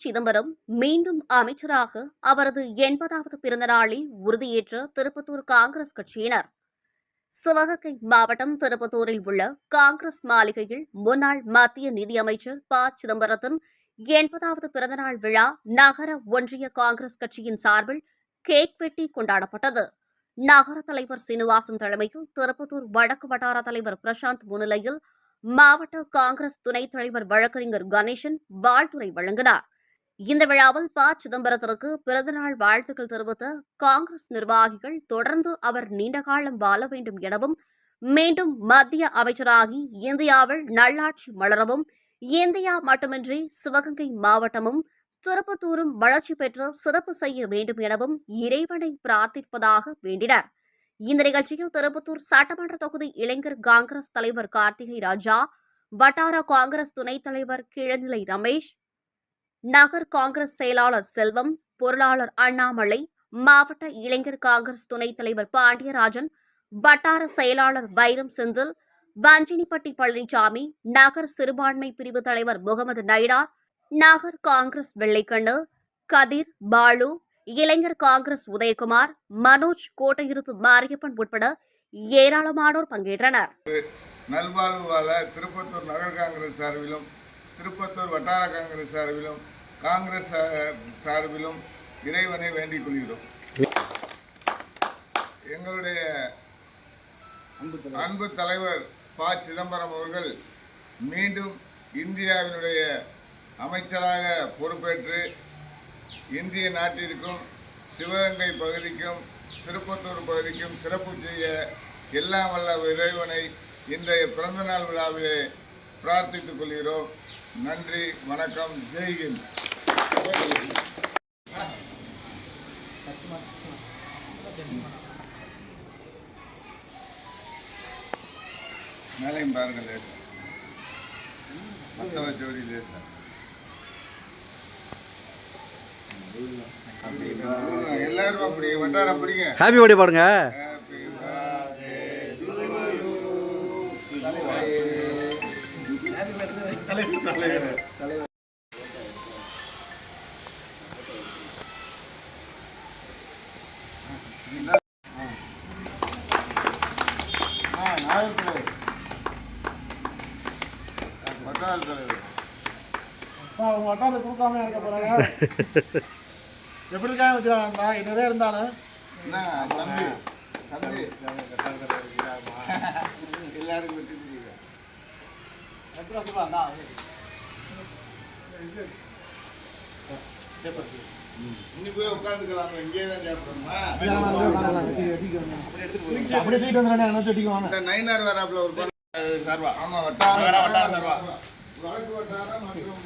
சிதம்பரம் மீண்டும் அமைச்சராக அவரது எண்பதாவது பிறந்த நாளில் உறுதியேற்ற திருப்பத்தூர் காங்கிரஸ் கட்சியினர். சிவகங்கை மாவட்டம் திருப்பத்தூரில் உள்ள காங்கிரஸ் மாளிகையில் முன்னாள் மத்திய நிதியமைச்சர் ப. சிதம்பரத்தின் எண்பதாவது பிறந்தநாள் விழா நகர ஒன்றிய காங்கிரஸ் கட்சியின் சார்பில் கேக் வெட்டி கொண்டாடப்பட்டது. நகர தலைவர் சீனிவாசன் தலைமையில் திருப்பத்தூர் வடக்கு வட்டார தலைவர் பிரசாந்த் முன்னிலையில் மாவட்ட காங்கிரஸ் துணைத் தலைவர் வழக்கறிஞர் கணேசன் வாழ்த்துறை வழங்கினார். இந்த விழாவில் ப. சிதம்பரத்திற்கு பிறந்தநாள் வாழ்த்துக்கள் தெரிவித்த காங்கிரஸ் நிர்வாகிகள் தொடர்ந்து அவர் நீண்ட காலம் வாழ வேண்டும் எனவும் மீண்டும் மத்திய அமைச்சராகி இந்தியாவில் நல்லாட்சி மலரவும் இந்தியா மட்டுமின்றி சிவகங்கை மாவட்டமும் திருப்பத்தூரும் வளர்ச்சி பெற்று சிறப்பு செய்ய வேண்டும் எனவும் இறைவனை பிரார்த்திப்பதாக வேண்டினர். இந்த நிகழ்ச்சியில் திருப்பத்தூர் சட்டமன்ற தொகுதி இளைஞர் காங்கிரஸ் தலைவர் கார்த்திகை ராஜா வட்டார காங்கிரஸ் துணைத் தலைவர் கிழநிலை ரமேஷ் நகர் காங்கிரஸ் செயலாளர் செல்வம் பொருளாளர் அண்ணாமலை மாவட்ட இளைஞர் காங்கிரஸ் துணைத் தலைவர் பாண்டியராஜன் வட்டார செயலாளர் வைரம் செந்தில் வஞ்சினிப்பட்டி பழனிசாமி நகர் சிறுபான்மை பிரிவு தலைவர் முகமது நைடார் நகர் காங்கிரஸ் வெள்ளைக்கண்ணு கதிர் பாலு இளைஞர் காங்கிரஸ் உதயகுமார் மனோஜ் கோட்டையிருப்பு மாரியப்பன் உட்பட ஏராளமானோர் பங்கேற்றனர். நல்வாழ்வு திருப்பத்தூர் நகர் காங்கிரஸ் சார்பிலும் திருப்பத்தூர் வட்டார காங்கிரஸ் சார்பிலும் காங்கிரஸ் சார்பிலும் இறைவனை வேண்டிக் கொள்கிறோம். எங்களுடைய அன்பு தலைவர் ப. சிதம்பரம் அவர்கள் மீண்டும் இந்தியாவினுடைய அமைச்சராக பொறுப்பேற்று இந்திய நாட்டிற்கும் சிவகங்கை பகுதிக்கும் திருப்பத்தூர் பகுதிக்கும் சிறப்பு செய்ய எல்லாம் வல்ல இறைவனை இன்றைய பிறந்தநாள் விழாவிலே பிரார்த்தித்துக் கொள்கிறோம். நன்றி வணக்கம் ஜெய்கின் மேலையும் பாருங்க லேசா. வச்சவரி லேசா. எல்லாரும் அப்படி வட்டாரம் அப்படிங்க ஹாப்பி பர்த்டே பாடுங்க. Happy birthday to you. ஆ, நாயர் தலைவர். வட்டார தலைவர். அவங்க வட்டாரத்தை கொடுக்காம இருக்க போறாங்க எப்படிக்காக வச்சுருவாங்கண்ணா என்னதே இருந்தாலும் என்ன, தம்பி தம்பி எல்லாருக்கும் விட்டுருக்கீங்க இனி போய் உட்காந்துக்கலாமா இங்கே தான் சாப்பிடணுமா? அப்படியே தூக்கிட்டு வந்துடுறேன் என்ன வச்சுக்குவாங்க இந்த நைனார் வராப்புல ஒரு படம் ஆமா வட்டாரம். வழக்கு வட்டாரம் மற்றும்